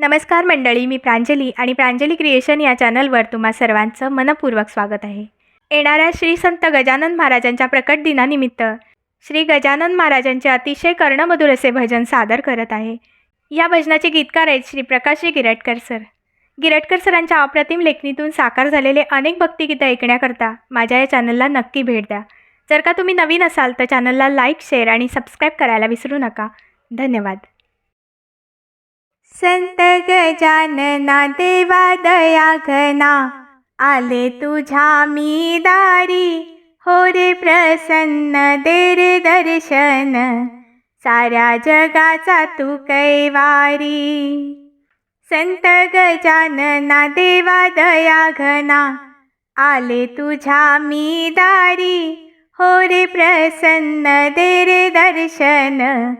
नमस्कार मंडळी मी प्रांजली आणि प्रांजली क्रिएशन या चॅनलवर तुम्हा सर्वांचं मनपूर्वक स्वागत आहे. येणाऱ्या श्री संत गजानन महाराजांच्या प्रकट दिनानिमित्त श्री गजानन महाराजांचे अतिशय कर्णमधुर असे भजन सादर करत आहे. या भजनाचे गीतकार आहेत श्री प्रकाशजी गिरटकर सर. गिरटकर सरांच्या अप्रतिम लेखणीतून साकार झालेले अनेक भक्तिगीतं ऐकण्याकरता माझ्या या चॅनलला नक्की भेट द्या. जर का तुम्ही नवीन असाल तर चॅनलला लाईक शेअर आणि सबस्क्राईब करायला विसरू नका. धन्यवाद. संत गजानना देवा दया घना. आले तुझ्या मी दारी हो रे प्रसन्न दे रे दर्शन. साऱ्या जगाचा तू कैवारी. संत गजानना देवा दया घना. आले तुझ्या मी दारी हो रे प्रसन्न दे रे दर्शन.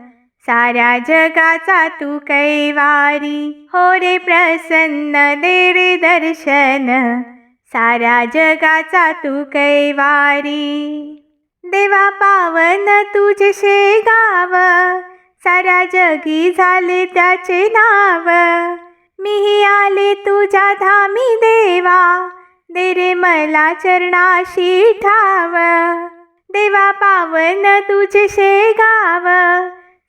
साऱ्या जगाचा तू कैवारी. हो रे प्रसन्न दे रे दर्शन. साऱ्या जगाचा तू कैवारी. देवा पावन तुझे शेगाव साऱ्या जगी झाले त्याचे नाव. मीही आले तुझ्या धामी देवा. दे रे मला चरणाशी ठाव. देवा पावन तुझे शेगाव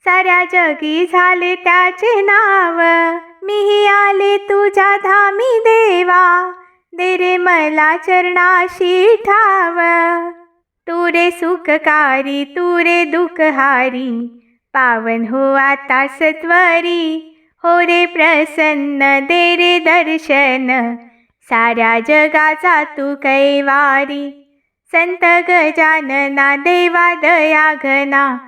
साऱ्या जगी झाले त्याचे नाव. मीही आले तुझ्या धामी देवा. दे रे मला चरणाशी ठाव. तू रे सुखकारी तू रे दुःखहारी. पावन हो आता सत्वरी. हो रे प्रसन्न दे रे दर्शन. साऱ्या जगाचा तू कैवारी. संत गजानना देवा दया घना.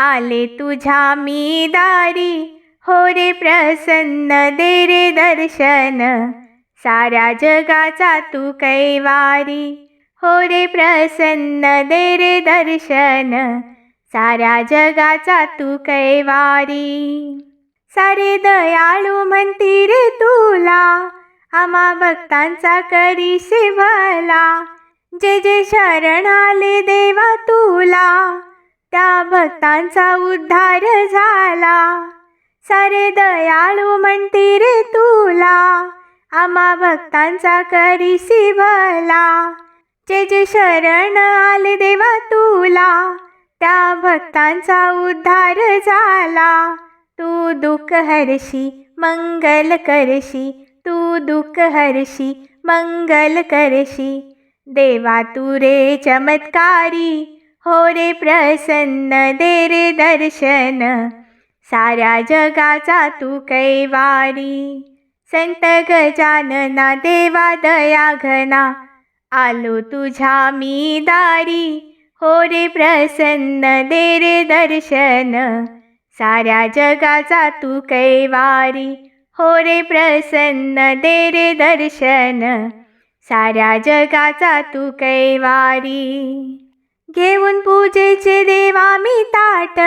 आले तुझ्या मी दारी. हो रे प्रसन्न दे रे दर्शन. साऱ्या जगाचा तू कैवारी. हो रे प्रसन्न दे रे दर्शन. साऱ्या जगाचा तू कैवारी. सारे दयाळू म्हणती रे तुला. आम्हा भक्तांचा करीशी भला जे जे शरण आले देवा भक्तांचा उद्धार झाला. सारे दयाळू म्हणती रे तुला आम्हा भक्तांचा करीसी भला. जे जे शरण आले देवा तुला त्या भक्तांचा उद्धार झाला. तू दुःख हरशी मंगल करशी. तू दुःख हरशी मंगल करशी. देवा तू रे चमत्कारी हो रे प्रसन्न दे रे दर्शन. साऱ्या जगाचा तू कैवारी. संत गजानना देवा दया घना. आलो तुझ्या मी दारी. हो रे प्रसन्न दे रे दर्शन. साऱ्या जगाचा तू कैवारी. हो रे प्रसन्न दे रे दर्शन. साऱ्या जगाचा तू कैवारी. घेऊन पूजेचे देवा मी ताट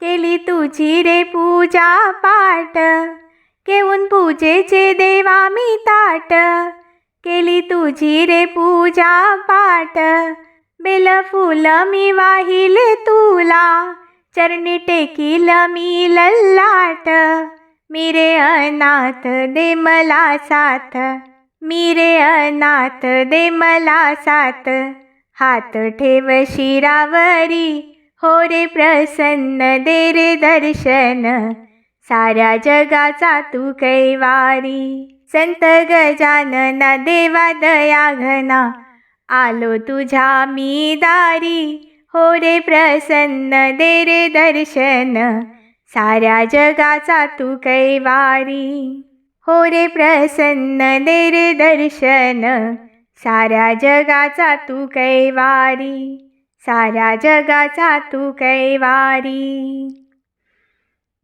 केली तुझी रे पूजा पाठ. घेऊन पूजेचे देवा मी ताट केली तुझी रे पूजा पाठ. बेल फुल मी वाहिले तुला चरणी टेकील मी लल्लाट. मी रे अनाथ दे मला साथ मी रे अनाथ दे मला साथ. हात ठेव शिरावरी हो रे प्रसन्न दे रे दर्शन. साऱ्या जगाचा तू कैवारी संत गजानना देवा दया घना आलो तुझ्या मी दारी हो रे प्रसन्न दे रे दर्शन. साऱ्या जगाचा तू कैवारी हो रे प्रसन्न दे रे दर्शन. साऱ्या जगाचा तू कैवारी साऱ्या जगाचा तू कैवारी.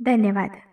धन्यवाद.